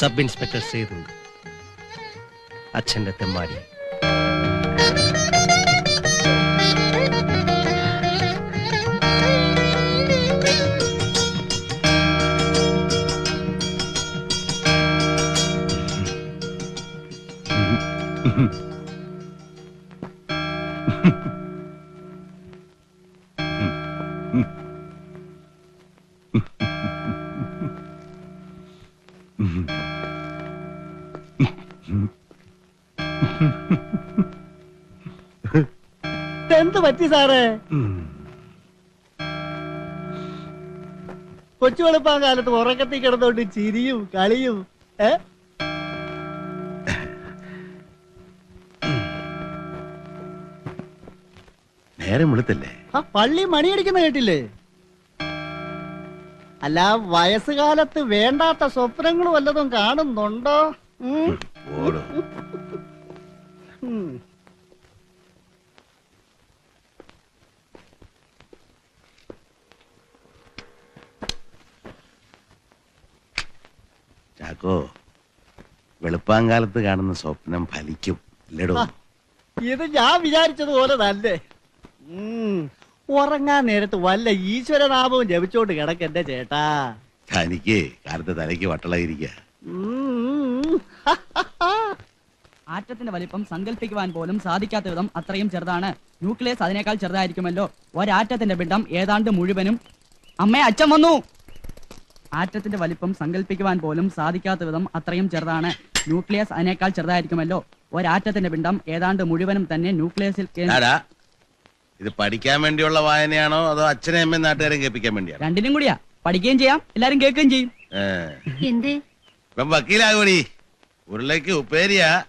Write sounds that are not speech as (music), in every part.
Sub inspector Sethu അച്ഛന്റെ തെമ്മാടി. എന്ത് (laughs) പറ്റി സാറേ. കൊച്ചു വെളുപ്പാൻ കാലത്ത് ഉറക്കത്തി കിടന്നോണ്ട് ചിരിയും കളിയും ഏ? നേരം വെളുത്തല്ലേ? ആ പള്ളി മണിയടിക്കുന്ന കേട്ടില്ലേ? അല്ല വയസ്സുകാലത്ത് വേണ്ടാത്ത സ്വപ്നങ്ങൾ വല്ലതും കാണുന്നുണ്ടോ? ഉം? ഓടോ. ഉം. ചാക്കോ വെളുപ്പാങ്കാലത്ത് കാണുന്ന സ്വപ്നം ഫലിക്കും. ഇല്ലടോ. ഇത് ഞാൻ വിചാരിച്ചതുപോലെ തന്നെ. ഉം. ഉറങ്ങാൻ നേരത്ത് വല്ല ഈശ്വരനാമവും ജപിച്ചോണ്ട് കിടക്ക് എന്റെ ചേട്ടാ. തനിക്ക് കാലത്ത് തലയ്ക്ക് വട്ടളായിരിക്ക. ആറ്റത്തിന്റെ വലിപ്പം സങ്കല്പിക്കുവാൻ പോലും സാധിക്കാത്ത വിധം അത്രയും ചെറുതാണ്. ന്യൂക്ലിയസ് അതിനേക്കാൾ ചെറുതായിരിക്കുമല്ലോ. ഒരാറ്റത്തിന്റെ പിണ്ഡം ഏതാണ്ട് മുഴുവനും. അമ്മേ അച്ഛൻ വന്നു. ആറ്റത്തിന്റെ വലിപ്പം സങ്കല്പിക്കുവാൻ പോലും സാധിക്കാത്ത വിധം അത്രയും ചെറുതാണ്. ന്യൂക്ലിയസ് അതിനേക്കാൾ ചെറുതായിരിക്കുമല്ലോ. ഒരാറ്റത്തിന്റെ പിണ്ടം ഏതാണ്ട് മുഴുവനും തന്നെ ന്യൂക്ലിയസിൽ ഇത് പഠിക്കാൻ വേണ്ടിയുള്ള വായനയാണോ അതോ അച്ഛനെ അമ്മയും നാട്ടുകാരെ കേൾപ്പിക്കാൻ വേണ്ടിയാണോ? രണ്ടിനും കൂടിയാ. പഠിക്കുകയും ചെയ്യാം. എല്ലാരും കേൾക്കുകയും ചെയ്യും. എന്തേ? ഇപ്പം വക്കീലാകൂടി ഉരുളയ്ക്ക് ഉപ്പേരിയാ.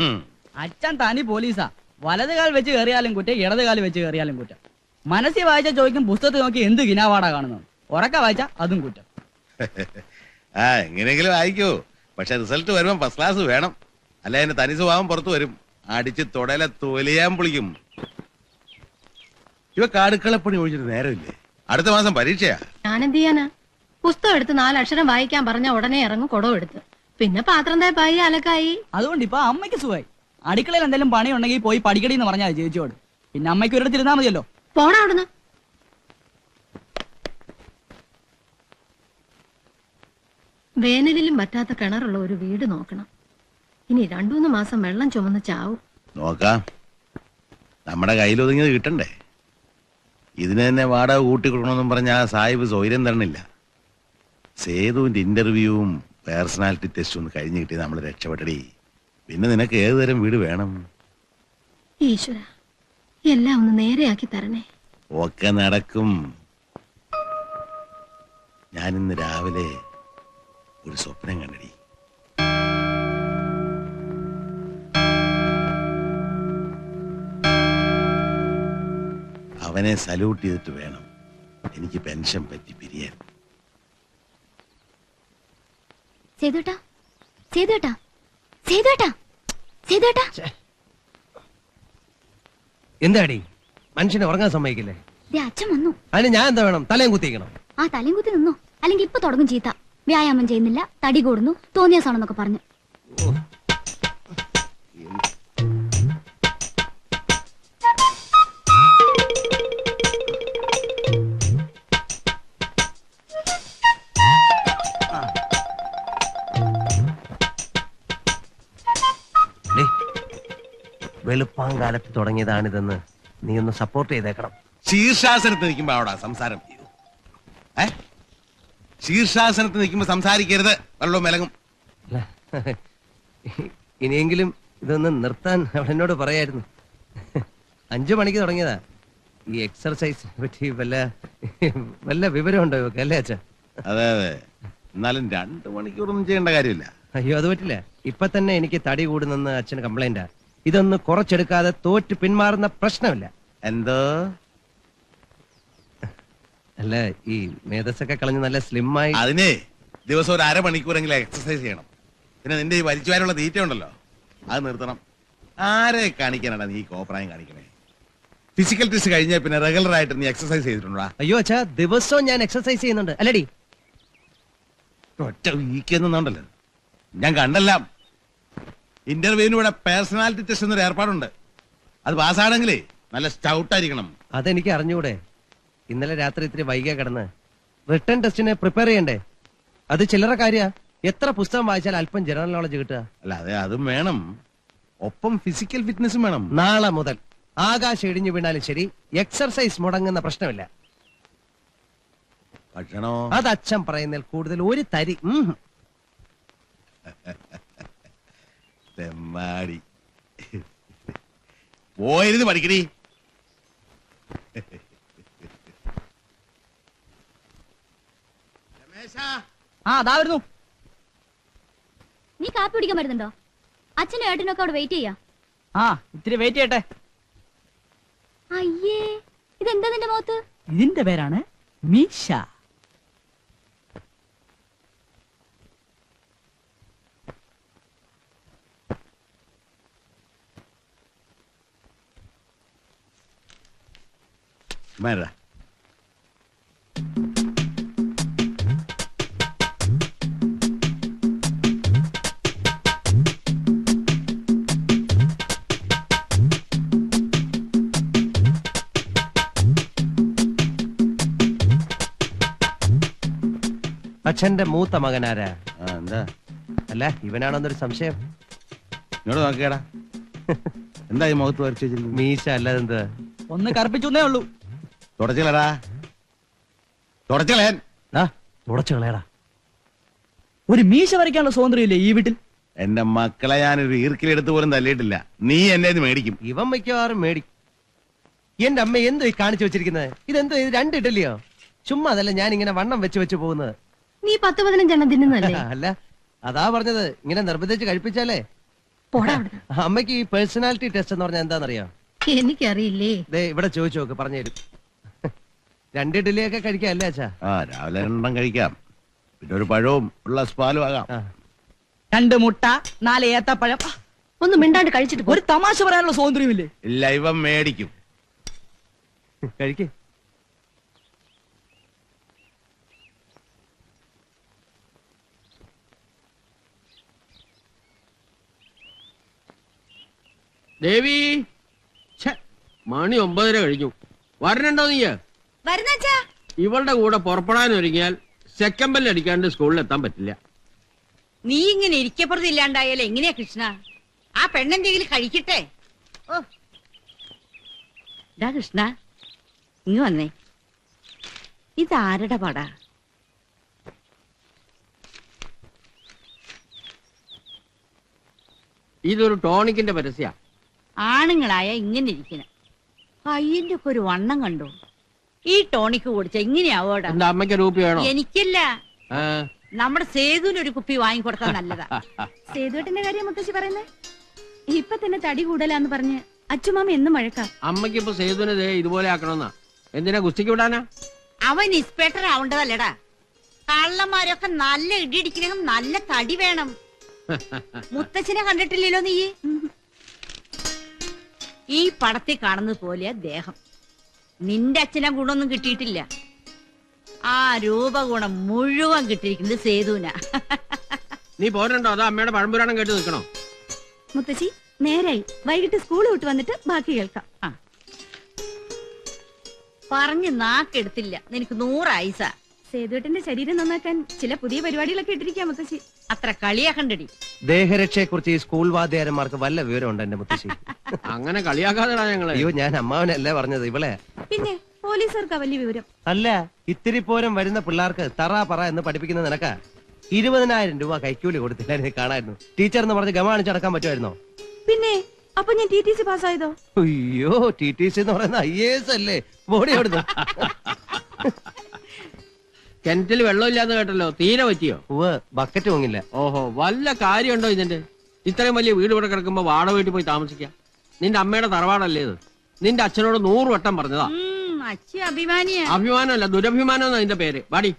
ഉം. അച്ഛൻ തനി പോലീസാ. വലത് കാൽ വെച്ച് കയറിയാലും കുറ്റം ഇടത് കാൽ വെച്ച് കയറിയാലും കുറ്റം. മനസ്സിൽ വായിച്ച ചോദിക്കും പുസ്തകത്തിൽ നോക്കി എന്ത് ഗിനാവാടാ കാണുന്നു ഉറക്ക വായിച്ച അതും കുറ്റം. ആ എങ്ങനെയെങ്കിലും വായിക്കോ പക്ഷെ റിസൾട്ട് വരുമ്പോ ഫസ്റ്റ് ക്ലാസ് വേണം. അല്ല എന്റെ തനി സ്വഭാവം പുറത്തു വരും. അടിച്ച് തൊടയിലെ തൊലിയാൻ പൊളിക്കും. ഇവ കാടുക്കളപ്പണി ഒഴിച്ചിട്ട് നേരമില്ലേ? അടുത്ത മാസം പരീക്ഷയാ. ഞാനെന്ത് ചെയ്യാനാ? പുസ്തകം എടുത്ത് നാലക്ഷരം വായിക്കാൻ പറഞ്ഞ ഉടനെ ഇറങ്ങും കുടവ് എടുത്ത്. പിന്നെ പാത്രം തേപ്പായി അലക്കായി. അതുകൊണ്ട് ഇപ്പൊ അമ്മയ്ക്ക് സുഖമായി അടുക്കളയിൽ എന്തെങ്കിലും പണി ഉണ്ടെങ്കിൽ പോയി പഠിക്കടി എന്ന് പറഞ്ഞാൽ ചേച്ചിയോട്. പിന്നെ അമ്മയ്ക്ക് ഒരിടത്തിരുന്നാ മതിയല്ലോ. പോടാ അവിടുന്ന്. വേനലിലും പറ്റാത്ത കിണറുള്ള ഒരു വീട് നോക്കണം. ഇനി രണ്ടുമൂന്ന് മാസം വെള്ളം ചുമന്ന് ചാവും. നോക്കാം. നമ്മുടെ കയ്യിൽ ഒതുങ്ങിയത് കിട്ടണ്ടേ? ഇതിന് തന്നെ വാടക കൂട്ടി കൊടുക്കണമെന്നും പറഞ്ഞ ആ സാഹിബ് സൗകര്യം തരണില്ല. സേതുവിന്റെ ഇന്റർവ്യൂവും പേഴ്സണാലിറ്റി ടെസ്റ്റും ഒന്ന് കഴിഞ്ഞ് കിട്ടി നമ്മൾ രക്ഷപ്പെട്ടടി. പിന്നെ നിനക്ക് ഏത് തരം വീട് വേണം? ഈശ്വര എല്ലാം ഒന്ന് നേരെയാക്കി തരണേ. ഒക്കെ നടക്കും. ഞാനിന്ന് രാവിലെ ഒരു സ്വപ്നം കണ്ടടി. അവനെ സല്യൂട്ട് ചെയ്തിട്ട് വേണം എനിക്ക് പെൻഷൻ പറ്റി പിരിയാൻ. സേതുട്ടാ സേതുട്ടാ സേതുട്ടാ സേതുട്ടാ. എന്താടി? മനുഷ്യനെ ഉറങ്ങാൻ സമ്മതിക്കില്ലേ? ദേ അച്ഛൻ വന്നു. അതിന് ഞാൻ എന്താ വേണം? തലയും കുത്തിക്കണം ആ തലയും കുത്തി നിന്നോ. അല്ലെങ്കിൽ ഇപ്പൊ തുടങ്ങും ചീത്ത. വ്യായാമം ചെയ്യുന്നില്ല തടി കൂടുന്നു തോന്നിയസാണെന്നൊക്കെ പറഞ്ഞു. വെളുപ്പാൻ വെളുപ്പാങ്കാലത്ത് തുടങ്ങിയതാണിതെന്ന് നീ ഒന്ന് സപ്പോർട്ട് ചെയ്തേക്കണം. ശീർഷാസനത്ത് നിൽക്കുമ്പോ അവിടെ സംസാരം ഏ? ശീർഷാസനത്ത് നിൽക്കുമ്പോ സംസാരിക്കരുത്. വെള്ളവും വിലങ്ങും (laughs) ഇനിയെങ്കിലും ഇതൊന്ന് നിർത്താൻ അവൾ എന്നോട് പറയായിരുന്നു. അഞ്ചു മണിക്ക് തുടങ്ങിയതാ. ഈ എക്സർസൈസിനെ പറ്റി വല്ല വല്ല വിവരമുണ്ടോ ഇവക്ക് അല്ലേ അച്ഛാ? അതെ അതെ. എന്നാലും രണ്ടു മണിക്കൂറൊന്നും ചെയ്യേണ്ട കാര്യമില്ല. അയ്യോ അത് പറ്റില്ല. ഇപ്പൊ തന്നെ എനിക്ക് തടി കൂടുന്നെന്ന് അച്ഛന് കംപ്ലൈന്റാ ഇതൊന്ന് കുറച്ചെടുക്കാതെ തോറ്റ് പിന്മാറുന്ന പ്രശ്നമില്ല. എന്തോ? അല്ല ഈ മേധസ്സൊക്കെ കളഞ്ഞ് നല്ല സ്ലിം ആയി അതിനെ ദിവസം ഒരു അരമണിക്കൂറെങ്കിലും എക്സസൈസ് ചെയ്യണം. പിന്നെ നിന്റെ ഈ വലിച്ചുവാരുള്ള തീറ്റ ഉണ്ടല്ലോ അത് നിർത്തണം. ആരെ കാണിക്കാനാണ് നീ കോപ്രായം കാണിക്കണേ? ഫിസിക്കൽ ടെസ്റ്റ് കഴിഞ്ഞാൽ പിന്നെ റെഗുലർ ആയിട്ട് നീ എക്സസൈസ് ചെയ്തിട്ടുണ്ടോ അയ്യോ അച്ഛാ ദിവസവും ഞാൻ എക്സസൈസ് ചെയ്യുന്നുണ്ട്. അല്ലടി. ഒറ്റ വീക്കെന്നുണ്ടല്ലോ ഞാൻ കണ്ടല്ല. ഇന്റർവ്യൂവിന് ഇവിടെ പേഴ്സണാലിറ്റി ടെസ്റ്റ് എന്നൊരു ഏർപ്പാടുണ്ട്. അത് പാസ്സാണെങ്കിലേ നല്ല സ്റ്റൗട്ടായിരിക്കണം അതെനിക്ക് അറിഞ്ഞൂടെ. ഇന്നലെ രാത്രി ഇത്തിരി വൈകിയ കിടന്ന്. റിട്ടേൺ ടെസ്റ്റിന് പ്രിപ്പയർ ചെയ്യണ്ടേ? അത് ചില്ലറ കാര്യ. എത്ര പുസ്തകം വായിച്ചാൽ അല്പം ജനറൽ നോളജ് കിട്ടുക. അല്ല അതെ അതും വേണം. ഒപ്പം ഫിസിക്കൽ ഫിറ്റ്നസും വേണം. നാളെ മുതൽ ആകാശം ഇടിഞ്ഞു വീണാലും ശരി എക്സർസൈസ് മുടങ്ങുന്ന പ്രശ്നമില്ല. ഭക്ഷണോ? അത് അച്ഛൻ പറയുന്നതിൽ കൂടുതൽ ഒരു തരി. ഉം. തെമ്മാടി. പോയിരുന്ന് പഠിക്കടി ആ അതാ വരുന്നു. നീ കാപ്പി കുടിക്കാൻ വരുന്നുണ്ടോ? അച്ഛനും ഏട്ടനൊക്കെ അവിടെ വെയിറ്റ് ചെയ്യാ. ആ ഇത്തിരി വെയിറ്റ് ചെയ്യട്ടെ. അയ്യേ ഇതെന്താ നിന്റെ മുഖത്ത്? ഇതിന്റെ പേരാണ് മീശ. Merda. അച്ഛന്റെ മൂത്ത മകനാരാ? ആ എന്താ? അല്ല ഇവനാണെന്നൊരു സംശയം. ഇങ്ങോട്ട് നോക്കിയടാ. എന്താ ഈ മുഖത്ത് വരച്ചു വെച്ചിരുന്നു മീശ അല്ലാതെ എന്ത് ഒന്ന് കറുപ്പിച്ചേ ഉള്ളൂ. തുടച്ചില്ലടാ തുടച്ചളേൻ ആ. തുടച്ചു കളയടാ. ഒരു മീശ വരയ്ക്കാനുള്ള സ്വാതന്ത്ര്യം ഇല്ലേ ഈ വീട്ടിൽ? എന്റെ മക്കളെ ഞാൻ ഞാനൊരു ഈർക്കിലെടുത്ത് പോലും തല്ലിയിട്ടില്ല. നീ എന്നെ ഇത് മേടിക്കും. ഇവൻ മിക്കവാറും മേടിക്കും. എന്റെ അമ്മ എന്തോ ഈ കാണിച്ചു വെച്ചിരിക്കുന്നത്? ഇതെന്തോ ഇത് രണ്ട് ഇഡലിയോ ചുമ്മാ അതല്ല ഞാൻ ഇങ്ങനെ വണ്ണം വെച്ച് വെച്ച് പോകുന്നത്. നീ പത്ത് പതിനഞ്ചെണ്ണം തിന്നുന്നല്ലേ (laughs) അല്ല അതാ പറഞ്ഞത്. ഇങ്ങനെ നിർബന്ധിച്ച് കഴിപ്പിച്ചാലേ. പോടാ അവിടുന്ന്. (laughs) അമ്മയ്ക്ക് ഈ പേഴ്സണാലിറ്റി ടെസ്റ്റ് എന്ന് പറഞ്ഞാൽ എന്താണെന്നറിയോ? എനിക്കറിയില്ലേ? ദേ ഇവിടെ ചോദിച്ചു നോക്ക് പറഞ്ഞു തരും (laughs) രണ്ട് ഇഡലിയൊക്കെ കഴിക്കാല്ലേ അച്ഛാ? ആ രാവിലെ രണ്ടെണ്ണം കഴിക്കാം. പിന്നെ ഒരു പഴവും ഉള്ള പാലും ആകാം. ആ. രണ്ട് മുട്ട നാല് ഏത്തപ്പഴം. ആ, ഒന്ന് മിണ്ടാണ്ട് കഴിച്ചിട്ട് പോ. ഒരു തമാശ പറയാനുള്ള സ്വാതന്ത്ര്യമില്ലേ? ഇല്ല ഇവൻ മേടിക്കും. കഴിക്ക്. ദേവി. മണി ഒമ്പതര കഴിഞ്ഞു. വരണുണ്ടോ നീ ഇവളുടെ കൂടെ പുറപ്പെടാൻ ഒരുങ്ങിയാൽ സെക്കൻഡ് ബെല്ല് അടിക്കാണ്ട് സ്കൂളിൽ എത്താൻ പറ്റില്ല. നീ ഇങ്ങനെ ഇരിക്കപ്പുറത്ത് ഇല്ലാണ്ടായാലോ എങ്ങനെയാ കൃഷ്ണ? ആ പെണ്ണെന്തെങ്കിലും കഴിക്കട്ടെ. ഓ. ഡാ കൃഷ്ണ ഇങ്ങ് വന്നേ. ഇതാരുടെ പടാ ഇതൊരു ടോണിക്കിന്റെ പരസ്യ. ആണുങ്ങളായ ഇങ്ങനെ ഇരിക്കണം. കയ്യിന്റെ ഒക്കെ ഒരു വണ്ണം കണ്ടു? ഈ ടോണിക്ക് കുടിച്ച ഇങ്ങനെയാവോടാ? എന്റെ അമ്മയ്ക്ക് രൂപ വേണോ? എനിക്കല്ല. ആ, നമ്മുടെ സേതുവിന് ഒരു കുപ്പി വാങ്ങിക്കൊടുത്താൽ നല്ലതാ. (laughs) സേതുവേട്ടന്റെ കാര്യം മുത്തശ്ശി പറയുന്നേ? ഇപ്പൊ തന്നെ തടി കൂടലാന്ന് പറഞ്ഞ് അച്ചുമാമ എന്നും മഴക്ക അമ്മയ്ക്ക് ഇപ്പൊ സേതുവിനെ ദേ ഇതുപോലെ ആക്കണമെന്നാ. എന്തിനാ ഗുസ്തിക്ക് വിടാനാ? അവൻ ഇൻസ്പെക്ടർ ആവേണ്ടതല്ലടാ കള്ളന്മാരൊക്കെ നല്ല ഇടിയിടിക്കണമെങ്കിൽ നല്ല തടി വേണം. (laughs) മുത്തച്ഛനെ കണ്ടിട്ടില്ലല്ലോ നീ? ഈ പടത്തിൽ കാണുന്നത് പോലെ ദേഹം. നിന്റെ അച്ഛനെ ഗുണമൊന്നും കിട്ടിയിട്ടില്ല. ആ രൂപഗുണം മുഴുവൻ കിട്ടിയിരിക്കുന്നത് സേതുവിനാ. നീ പോരണ്ടോ? അതോ അമ്മയുടെ പഴംപുരാണം കേട്ട് നിൽക്കണോ? മുത്തശ്ശി നേരായി. വൈകിട്ട് സ്കൂൾ വിട്ട് വന്നിട്ട് ബാക്കി കേൾക്കാം. പറഞ്ഞ് നാക്കെടുത്തില്ല. നിനക്ക് നൂറായിസ സേതുവേട്ടന്റെ ശരീരം നന്നാക്കാൻ ചില പുതിയ പരിപാടികളൊക്കെ ഇട്ടിരിക്കാം മുത്തശ്ശി. അത്ര കളിയാക്കണ്ടടി. ദേഹരക്ഷയെ കുറിച്ച് ഈ സ്കൂൾ വാദ്യാരന്മാർക്ക് വല്ല വിവരമുണ്ട് എന്റെ മുത്തശ്ശി? അങ്ങനെ കളിയാക്കാതെടാ ഞങ്ങളെ. അയ്യോ ഞാൻ അമ്മാവനല്ലേ പറഞ്ഞത് ഇവളെ? പിന്നെ പോലീസുകാർക്കാ വലിയ വിവരം. അല്ല ഇത്തിരി പോരം വരുന്ന പിള്ളേർക്ക് തറ പറ എന്ന് പഠിപ്പിക്കുന്ന നിനക്ക? ഇരുപതിനായിരം രൂപ കൈക്കൂലി കൊടുത്തില്ലായിരുന്നു കാണായിരുന്നു. ടീച്ചർ എന്ന് പറഞ്ഞ് ഗമാണിച്ച് അടക്കാൻ പറ്റുമായിരുന്നോ? പിന്നെ അപ്പൊ ഞാൻ ടി ടി സി പാസ്സായതോ? അയ്യോ ടി ടി സി എന്ന് പറയുന്ന ഐ എസ് അല്ലേ? ബോഡി അവിടുന്ന്. കിണറ്റിൽ വെള്ളമില്ലാന്ന് കേട്ടല്ലോ തീരെ പറ്റിയോ? ബക്കറ്റ് പൊങ്ങില്ല. ഓഹോ വല്ല കാര്യമുണ്ടോ ഇതിന്റെ? ഇത്രയും വലിയ വീട് ഇവിടെ കിടക്കുമ്പോ വാട വീട്ടിൽ പോയി താമസിക്കാം. നിന്റെ അമ്മയുടെ തറവാടല്ലേ ഇത്? നിന്റെ അച്ഛനോട് നൂറ് വട്ടം പറഞ്ഞതാ. അച്ഛൻ അഭിമാനിയാ. അഭിമാനമല്ല ദുരഭിമാനം എന്നാ നിന്റെ പേര്. വാടി.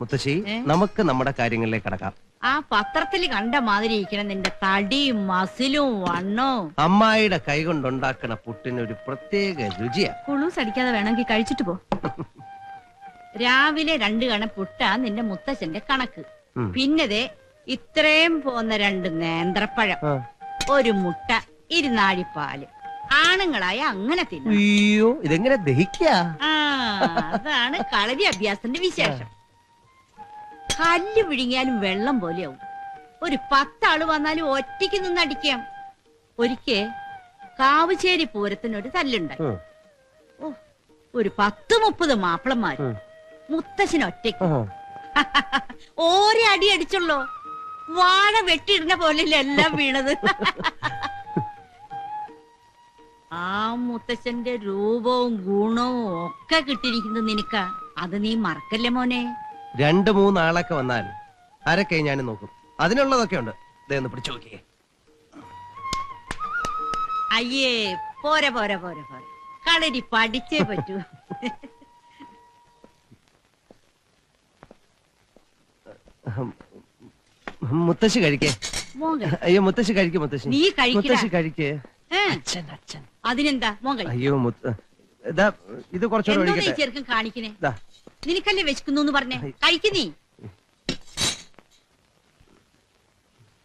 മുത്തശ്ശി നമുക്ക് നമ്മുടെ കാര്യങ്ങളിലേക്ക് കടക്കാം. ആ പത്രത്തിൽ കണ്ട മാതിരി ഇരിക്കണം നിന്റെ തടിയും മസിലും വണ്ണവും. അമ്മായിയുടെ കൈ കൊണ്ടുണ്ടാക്കണ പുട്ടിന് ഒരു പ്രത്യേക രുചിയാ. കുളൂസ് അടിക്കാതെ വേണമെങ്കിൽ കഴിച്ചിട്ട് പോ. (laughs) രാവിലെ രണ്ട് കണ പുട്ട നിന്റെ മുത്തശ്ശന്റെ കണക്ക്. പിന്നതെ ഇത്രയും പോന്ന രണ്ട് നേന്ത്രപ്പഴം. ഒരു മുട്ട ഇരുന്നാഴിപ്പാൽ ആണുങ്ങളായ അങ്ങനെ തിന്നും. അയ്യോ ഇതെങ്ങനെ ദഹിക്കുക അതാണ് കളരി അഭ്യാസത്തിന്റെ വിശേഷം. കല്ല് വിഴുങ്ങിയാലും വെള്ളം പോലെയാവും. ഒരു പത്താൾ വന്നാലും ഒറ്റയ്ക്ക് നിന്ന് അടിക്കാം. ഒരിക്കേ കാവുചേരി പൂരത്തിനൊരു തല്ലുണ്ടായി. ഓ ഒരു പത്ത് മുപ്പത് മാപ്പിളന്മാര്. ഒറ്റയ്ക്ക് (laughs) ഓരേ അടി അടിച്ചുള്ളൂ. വാഴ വെട്ടിയിടുന്ന പോലെയല്ലേ എല്ലാം വീണത്. (laughs) ആ മുത്തശ്ശന്റെ രൂപവും ഗുണവും ഒക്കെ കിട്ടിയിരിക്കുന്നത് നിനക്ക. അത് നീ മറക്കല്ലേ മോനെ? രണ്ടു മൂന്നാളൊക്കെ വന്നാൽ ആരൊക്കെ ഞാൻ നോക്കും. അതിനുള്ളതൊക്കെ ഉണ്ട്. ദേ ഒന്ന് പിടിച്ചു നോക്കിയേ. അയ്യേ പോരെ പോരെ പോരെ പോരെ. കളരി പഠിച്ചേ പറ്റൂ. (laughs) മുത്തശ്ശി കഴിക്കേ. അയ്യോ മുത്തശ്ശി കഴിക്കേ മുത്തശ്ശി. നീ. മുത്തശ്ശി കഴിക്കേ. അച്ഛൻ അച്ഛൻ. അതിനെന്താ അയ്യോ മുത്ത ഇതാ ഇത് കുറച്ചുകൂടെ കാണിക്കണേ ദാ, നിനക്കല്ലേ വെച്ചിക്കുന്നു പറഞ്ഞേ? കഴിക്കുന്നേ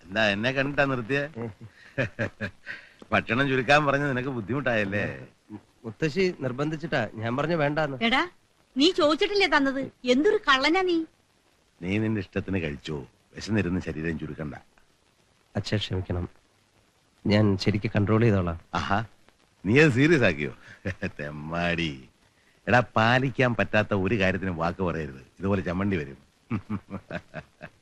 എന്താ എന്നെ കണ്ടിട്ടാ നിർത്തിയ? ഭക്ഷണം ചുരുക്കാൻ പറഞ്ഞ നിനക്ക് ബുദ്ധിമുട്ടായല്ലേ? മുത്തശ്ശി നിർബന്ധിച്ചിട്ടാ. ഞാൻ പറഞ്ഞു വേണ്ടാന്ന്. എടാ നീ ചോദിച്ചിട്ടില്ലേ തന്നത്? എന്തൊരു കള്ളനാ നീ? നീ നിന്റെ ഇഷ്ടത്തിന് കഴിച്ചോ? വിശന്നിരുന്ന് ശരീരം ചുരുക്കണ്ട. അച്ഛൻ ക്ഷമിക്കണം. ഞാൻ ശരിക്ക് കൺട്രോൾ ചെയ്തോളാം. ആഹാ നീ അത് സീരിയസ് ആക്കിയോ? (laughs) തെമ്മാടി. എടാ പാലിക്കാൻ പറ്റാത്ത ഒരു കാര്യത്തിനും വാക്ക് പറയരുത്. ഇതുപോലെ ചമ്മണ്ടി വരും. (laughs)